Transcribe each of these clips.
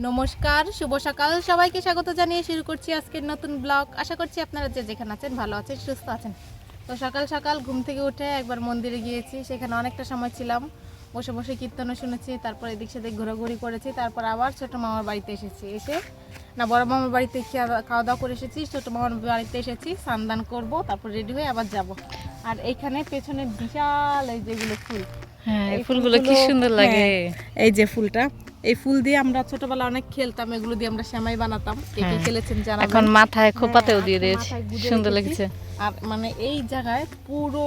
নমস্কার, শুভ সকাল। সবাইকে স্বাগত জানিয়ে শুরু করছি আজকের নতুন ব্লগ। আশা করছি আপনারা যে যেখানে আছেন ভালো আছেন, সুস্থ আছেন। তো সকাল সকাল ঘুম থেকে উঠে একবার মন্দিরে গিয়েছি, সেখানে অনেকটা সময় ছিলাম। বসে বসে কীর্তনও শুনেছি, তারপর এদিক সেদিক ঘোরাঘুরি করেছি, তারপর আবার ছোটো মামার বাড়িতে এসেছি। এসে না, বড় মামার বাড়িতে খাওয়া- দাওয়া করে এসেছি, ছোটো মামার বাড়িতে এসেছি স্নান করব, তারপর রেডি হয়ে আবার যাব। আর এইখানে পেছনে বিশাল এই যেগুলো ফুল হ্যাঁ এই ফুলগুলো কি সুন্দর লাগে। হ্যাঁ, এই যে ফুলটা এই ফুল দিয়ে আমরা ছোটবেলা অনেক খেলতাম এগুলো দিয়ে আমরা সেমাই বানাতাম। কে কে হ্যাঁ। খেলেছেন জানা এখন মাথায় খোপাতেও হ্যাঁ, দিয়ে দিয়েছে। সুন্দর লেগেছে। আর মানে এই জায়গায় পুরো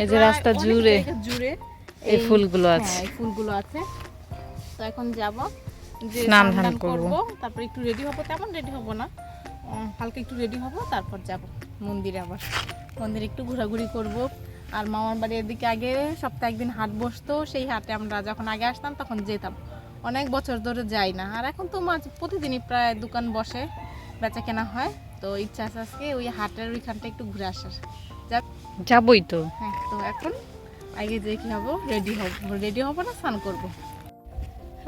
এই যে রাস্তা জুড়ে জুড়ে এই ফুলগুলো আছে। এই ফুলগুলো আছে। তো এখন যাব। যে স্নান ধান। করব। তারপর একটু রেডি হব। তেমন রেডি হব না। হালকা একটু রেডি হব তারপর যাব মন্দিরে আবার। মন্দিরে একটু ঘোরাঘুরি করব। আর মামার বাড়ির এদিকে আগে সপ্তাহে একদিন হাট বসতো সেই হাটে আমরা যখন আগে আসতাম তখন যেতাম। অনেক বছর ধরে যাই না। আর এখন তো মাঝ প্রতিদিনই প্রায় দোকান বসে বেচা কেনা হয়। তো ইচ্ছা আছে আজকে ওই হাটের ওইখানটা একটু ঘুরে আসার। যাবই তো। হ্যাঁ তো এখন আগে যে কি হব রেডি হব রেডি হব না স্নান করব।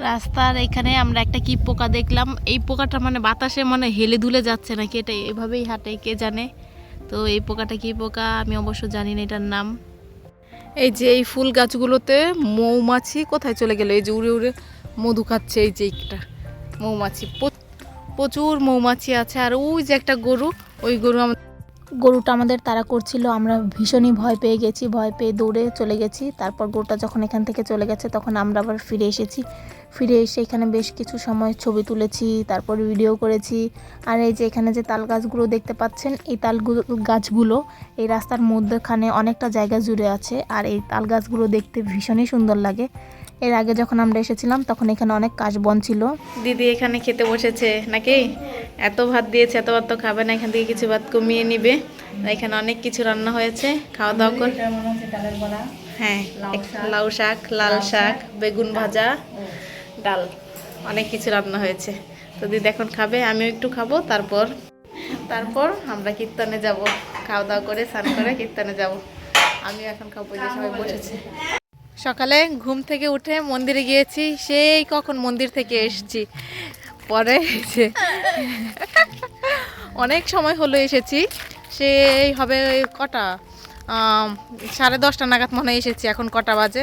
রাস্তার এখানে আমরা একটা কি পোকা দেখলাম। এই পোকাটা মানে বাতাসে মানে হেলে দুলে যাচ্ছে নাকি? এটা এভাবেই হাটে কে জানে? তো এই পোকাটা কি পোকা? আমি অবশ্য জানি না এটার নাম। এই যে এই ফুল গাছগুলোতে মৌমাছি কোথায় চলে গেল? এই যে উড়ে উড়ে মধু খাচ্ছে এই যে একটা মৌমাছি। প্রচুর মৌমাছি আছে। আর ওই যে একটা গরু ওই গরু আমাদের গরুটা আমাদের তাড়া করছিল আমরা ভীষণই ভয় পেয়ে গেছি ভয় পেয়ে দৌড়ে চলে গেছি। তারপর গরুটা যখন এখান থেকে চলে গেছে তখন আমরা আবার ফিরে এসেছি। ফিরে এসে এখানে বেশ কিছু সময় ছবি তুলেছি তারপর ভিডিও করেছি। আর এই যে এখানে যে তাল গাছগুলো দেখতে পাচ্ছেন এই তাল গু- গাছগুলো এই রাস্তার মধ্যখানে অনেকটা জায়গা জুড়ে আছে আর এই তাল গাছগুলো দেখতে ভীষণই সুন্দর লাগে। এর আগে যখন আমরা এসেছিলাম তখন এখানে অনেক কাশবন ছিল। দিদি এখানে খেতে বসেছে নাকি? এত ভাত দিয়েছে এত ভাত তো খাবে না এখান থেকে কিছু ভাত কমিয়ে নিবে। এখানে অনেক কিছু রান্না হয়েছে খাওয়া দাওয়া কর হ্যাঁ লাউ শাক। লাল শাক বেগুন ভাজা। ডাল, অনেক কিছু রান্না হয়েছে। তো দিদি এখন খাবে, আমিও একটু খাব, তারপর তারপর আমরা কীর্তনে যাব। খাওয়া দাওয়া করে, স্নান করে কীর্তনে যাব। আমিও এখন খাব যে সবাই বসেছে। সকালে ঘুম থেকে উঠে মন্দিরে গিয়েছি, সেই কখন মন্দির থেকে এসেছি। পরে এসে অনেক সময় হলো এসেছি, সেই হবে কটা সাড়ে দশটা নাগাদ মনে এসেছি, এখন কটা বাজে।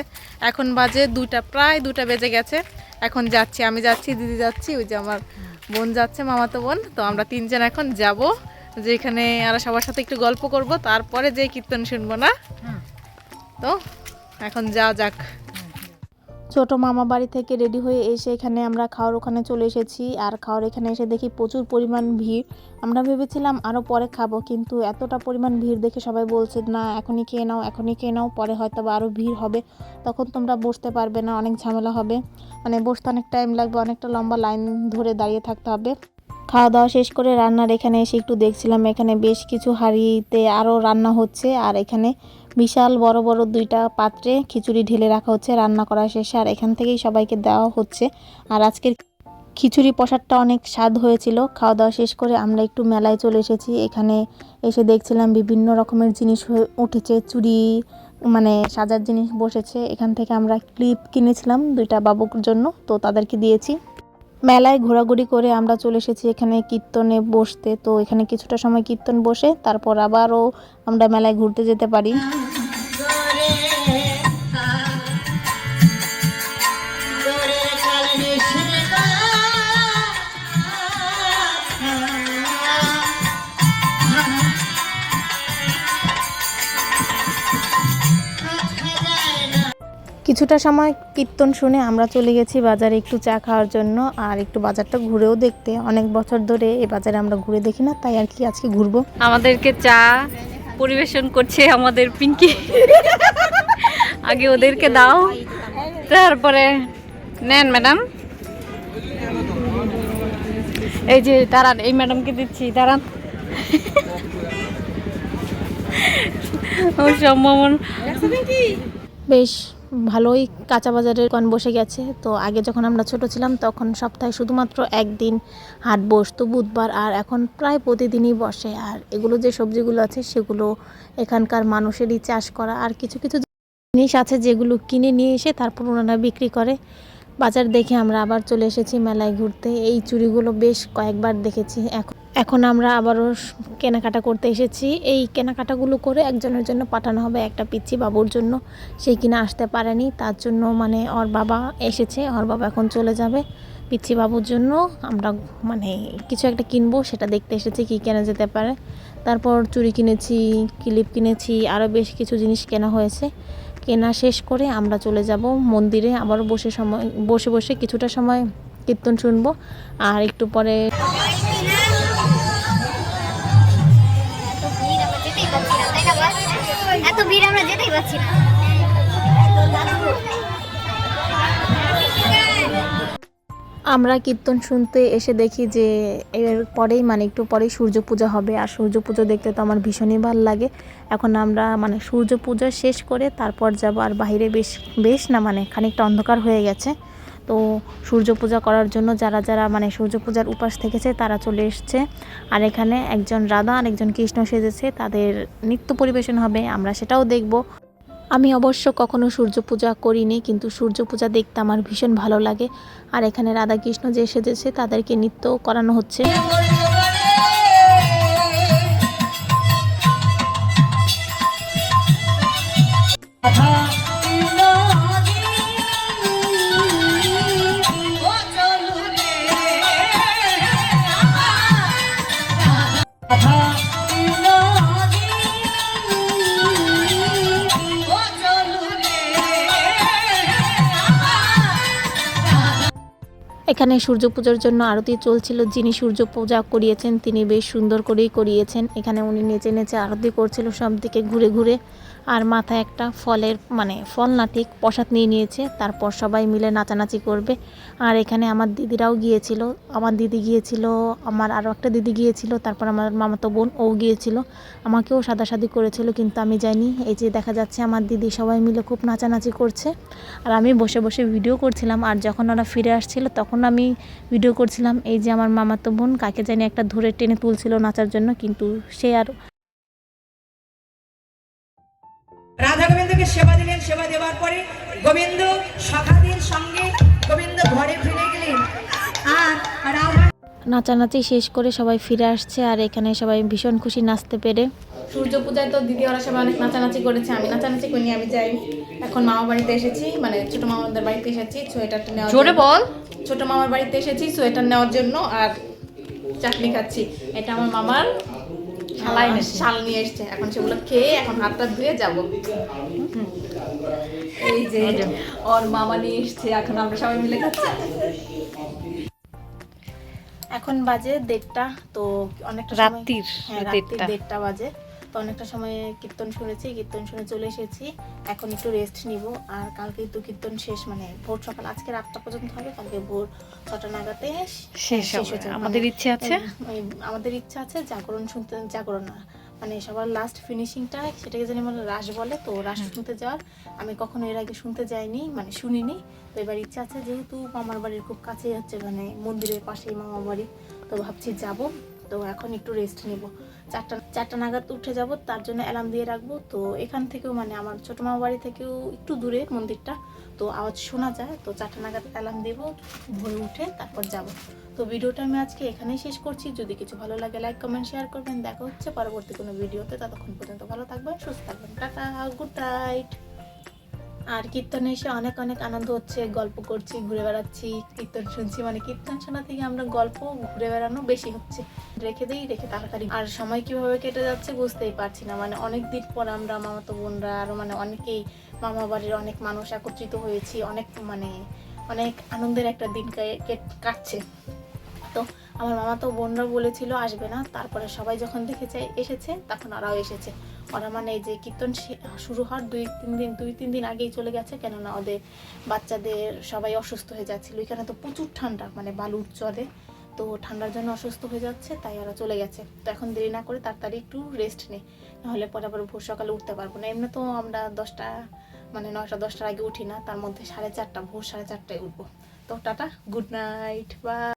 এখন বাজে দুটা প্রায় দুটা বেজে গেছে। এখন যাচ্ছি আমি যাচ্ছি দিদি যাচ্ছি ওই যে আমার বোন যাচ্ছে মামাতো বোন। তো আমরা তিনজন এখন যাব যে এখানে আর সবার সাথে একটু গল্প করব তারপরে যে কীর্তন শুনব না? তো এখন যা যাক। ছোট মামা বাড়ি থেকে রেডি হয়ে এসে এখানে আমরা খাওয়ার ওখানে চলে এসেছি। আর খাওয়ার এখানে এসে দেখি প্রচুর পরিমাণ ভিড়। আমরা ভেবেছিলাম আরও পরে খাব, কিন্তু এতটা পরিমাণ ভিড় দেখে সবাই বলছে, না, এখনই খেয়ে নাও, এখনই খেয়ে নাও, পরে হয়তো বা আরও ভিড় হবে। তখন তোমরা বসতে পারবে না, অনেক ঝামেলা হবে। মানে বসতে অনেক টাইম লাগবে, অনেকটা লম্বা লাইন ধরে দাঁড়িয়ে থাকতে হবে। খাওয়া দাওয়া শেষ করে রান্নার এখানে এসে একটু দেখছিলাম, এখানে বেশ কিছু হাঁড়িতে আরও রান্না হচ্ছে। আর এখানে বিশাল বড় বড় দুইটা পাত্রে খিচুড়ি ঢেলে রাখা হচ্ছে, রান্না করা শেষে, আর এখান থেকেই সবাইকে দেওয়া হচ্ছে। আর আজকের খিচুড়ি প্রসাদটা অনেক স্বাদ হয়েছিল, খাওয়া দাওয়া শেষ করে আমরা একটু মেলায় চলে এসেছি। এখানে এসে দেখছিলাম বিভিন্ন রকমের জিনিস হয়ে উঠেছে, চুড়ি মানে সাজার জিনিস বসেছে। এখান থেকে আমরা ক্লিপ কিনেছিলাম দুইটা বাবুর জন্য, তো তাদেরকে দিয়েছি। মেলায় ঘোরাঘুরি করে আমরা চলে এসেছি এখানে কীর্তনে বসতে, তো এখানে কিছুটা সময় কীর্তন বসে, তারপর আবারও আমরা মেলায় ঘুরতে যেতে পারি। কিছুটা সময় কীর্তন শুনে আমরা চলে গেছি বাজারে একটু চা খাওয়ার জন্য আর একটু বাজারটা ঘুরেও দেখতে। অনেক বছর ধরে এই বাজারে আমরা ঘুরে দেখি না তাই আর কি আজকে ঘুরবো। আমাদেরকে চা পরিবেশন করছে আমাদের পিঙ্কি। আগে ওদেরকে দাও তারপরে নেন ম্যাডাম। এই যে দাঁড়ান এই ম্যাডামকে দিচ্ছি দাঁড়ান। ও সম্ভাবন বেশ। ভালোই কাঁচা বাজারের দোকান বসে গেছে। তো আগে যখন আমরা ছোট ছিলাম, তখন সপ্তাহে শুধুমাত্র একদিন হাট বসতো, বুধবার, আর এখন প্রায় প্রতিদিনই বসে। আর এগুলো যে সবজিগুলো আছে, সেগুলো এখানকার মানুষেরই চাষ করা। আর কিছু কিছু জিনিস আছে যেগুলো কিনে নিয়ে এসে তারপর ওনারা বিক্রি করে। বাজার দেখে আমরা আবার চলে এসেছি মেলায় ঘুরতে। এই চুড়িগুলো বেশ কয়েকবার দেখেছি। এখন এখন আমরা আবারও কেনাকাটা করতে এসেছি। এই কেনাকাটাগুলো করে একজনের জন্য পাঠানো হবে একটা পিচ্ছি বাবুর জন্য। সেই কিনা আসতে পারেনি, তার জন্য মানে ওর বাবা এসেছে, ওর বাবা এখন চলে যাবে পিচ্ছি বাবুর জন্য। আমরা মানে কিছু একটা কিনবো, সেটা দেখতে এসেছি কি কেনা যেতে পারে। তারপর চুড়ি কিনেছি, ক্লিপ কিনেছি, আরও বেশ কিছু জিনিস কেনা হয়েছে। কেনা শেষ করে আমরা চলে যাব মন্দিরে। আবার বসে সময়, বসে বসে কিছুটা সময় কীর্তন শুনব। আর একটু পরে আমরা কীর্তন শুনতে এসে দেখি যে এর পরেই মানে একটু পরেই সূর্য পূজা হবে। আর সূর্য পুজো দেখতে তো আমার ভীষণই ভালো লাগে। এখন আমরা মানে সূর্য পূজা শেষ করে তারপর যাব আর বাইরে বেশ বেশ না মানে খানিকটা অন্ধকার হয়ে গেছে। তো সূর্য পূজা করার জন্য যারা যারা মানে সূর্য পূজার উপাস থেকেছে তারা চলে এসছে। আর এখানে একজন রাধা আর একজন কৃষ্ণ সেজেছে। তাদের নৃত্য পরিবেশন হবে, আমরা সেটাও দেখব। আমি অবশ্য কখনো সূর্য পূজা করিনি, কিন্তু সূর্য পূজা দেখতে আমার ভীষণ ভালো লাগে। আর এখানে রাধাকৃষ্ণ যে সেজেছে, তাদেরকে নৃত্য করানো হচ্ছে। এখানে সূর্য পূজার জন্য আরতি চলছিল। যিনি সূর্য পূজা করিয়েছেন, তিনি বেশ সুন্দর করেই করিয়েছেন। এখানে উনি নেচে নেচে আরতি করছিল সব দিকে ঘুরে ঘুরে। আর মাথায় একটা ফলের মানে ফল না, ঠিক প্রসাদ নিয়ে নিয়েছে। তারপর সবাই মিলে নাচানাচি করবে। আর এখানে আমার দিদিরাও গিয়েছিল। আমার দিদি গিয়েছিল, আমার আরও একটা দিদি গিয়েছিল। তারপর আমার মামাতো বোন, ও গিয়েছিল। আমাকেও সাদাসাদি করেছিল, কিন্তু আমি যাইনি। এই যে দেখা যাচ্ছে আমার দিদি সবাই মিলে খুব নাচানাচি করছে। আর আমি বসে বসে ভিডিও করছিলাম। আর যখন ওরা ফিরে আসছিল, তখন আমি ভিডিও করছিলাম, এই যে আমার মামাতো বোন, কাকে জানি একটা ধরে টেনে তুলছিল নাচার জন্য, কিন্তু সে আর রাধা গোবিন্দকে সেবা দিলেন সেবা দেওয়ার পরে গোবিন্দ সখাদের সঙ্গে গোবিন্দ ঘরে ফিরে গেলেন। আর রাধা নাচানাচি শেষ করে সবাই ফিরে আসছে আর এখানে সবাই ভীষণ খুশি নাচতে পেরে। সূর্য পূজায় তো দিদি ওরা সবাই অনেক নাচানাচি করেছে আমি নাচানাচি করিনি আমি যাই। এখন মামা বাড়িতে এসেছি মানে ছোট মামাদের বাড়িতে এসেছি সোয়েটারটা নেওয়ার জোরে বল। ছোট মামার বাড়িতে এসেছি সোয়েটার নেওয়ার জন্য আর চাটনি খাচ্ছি। এটা আমার মামার শালাই শাল নিয়ে এসছে। এখন সেগুলো খেয়ে এখন হাতটা ধুয়ে যাব। এই যে ওর মামা নিয়ে এসছে এখন আমরা সবাই মিলে খাচ্ছি। এখন বাজে দেড়টা তো অনেকটা রাত্রির হ্যাঁ দেড়টা। দেড়টা বাজে। তো অনেকটা সময় কীর্তন শুনেছি কীর্তন শুনে চলে এসেছি। এখন একটু রেস্ট নিব। আর কালকে তো কীর্তন শেষ মানে ভোর সকাল আজকে রাতটা পর্যন্ত হবে। কালকে ভোর ছটা নাগাতে শেষ হয়ে হবে। আমাদের মানে, ইচ্ছে আছে? আমাদের ইচ্ছা আছে জাগরণ শুনতে জাগরণ না। মানে সবার লাস্ট ফিনিশিংটা সেটাকে জানি বলে রাস বলে। তো রাস শুনতে যাওয়ার। আমি কখনো এর আগে শুনতে যাইনি মানে শুনিনি। তো এবার ইচ্ছা আছে যেহেতু মামার বাড়ির খুব কাছেই হচ্ছে মানে মন্দিরের পাশেই মামার বাড়ি। তো ভাবছি যাব। তো এখন একটু রেস্ট নিব। চারটা চারটা নাগাদ উঠে যাব, তার জন্য অ্যালার্ম দিয়ে রাখব। তো এখান থেকেও মানে আমার ছোটো মামা বাড়ি থেকেও একটু দূরে মন্দিরটা। তো আওয়াজ শোনা যায়, তো চারটা নাগাদ অ্যালার্ম দেব, ভোরে উঠে তারপর যাব। তো ভিডিওটা আমি আজকে এখানেই শেষ করছি। যদি কিছু ভালো লাগে লাইক কমেন্ট শেয়ার করবেন। দেখা হচ্ছে পরবর্তী কোনো ভিডিওতে। ততক্ষণ পর্যন্ত ভালো থাকবেন, সুস্থ থাকবেন। টাটা গুড নাইট আর কীর্তনে এসে অনেক অনেক আনন্দ হচ্ছে, গল্প করছি, ঘুরে বেড়াচ্ছি, কীর্তন শুনছি। মানে কীর্তন শোনা থেকে আমরা গল্প ঘুরে বেড়ানো বেশি হচ্ছে। রেখে দিই, রেখে তাড়াতাড়ি। আর সময় কীভাবে কেটে যাচ্ছে বুঝতেই পারছি না। মানে অনেক দিন পর আমরা মামাতো বোনরা আরও মানে অনেকেই মামা বাড়ির অনেক মানুষ একত্রিত হয়েছি। অনেক মানে অনেক আনন্দের একটা দিন কাটছে। তো আমার মামা তো বোনরা বলেছিল, আসবে না। তারপরে সবাই যখন দেখেছে, এসেছে, তখন ওরাও এসেছে। ওরা মানে এই যে কীর্তন শুরু হওয়ার দুই, তিন দিন, দুই, তিন দিন আগেই চলে গেছে। কেননা ওদের বাচ্চাদের সবাই অসুস্থ হয়ে যাচ্ছিল। এখানে তো প্রচুর ঠান্ডা মানে বালুর চলে তো ঠান্ডার জন্য অসুস্থ হয়ে যাচ্ছে, তাই ওরা চলে গেছে। তো এখন দেরি না করে তাড়াতাড়ি একটু রেস্ট নেই নাহলে পরে আবার ভোর সকালে উঠতে পারব না। এমনি তো আমরা দশটা মানে নয়টা, দশটার আগে উঠি না। তার মধ্যে সাড়ে চারটা, ভোর সাড়ে চারটায় উঠবো। তো টাটা গুড নাইট বাই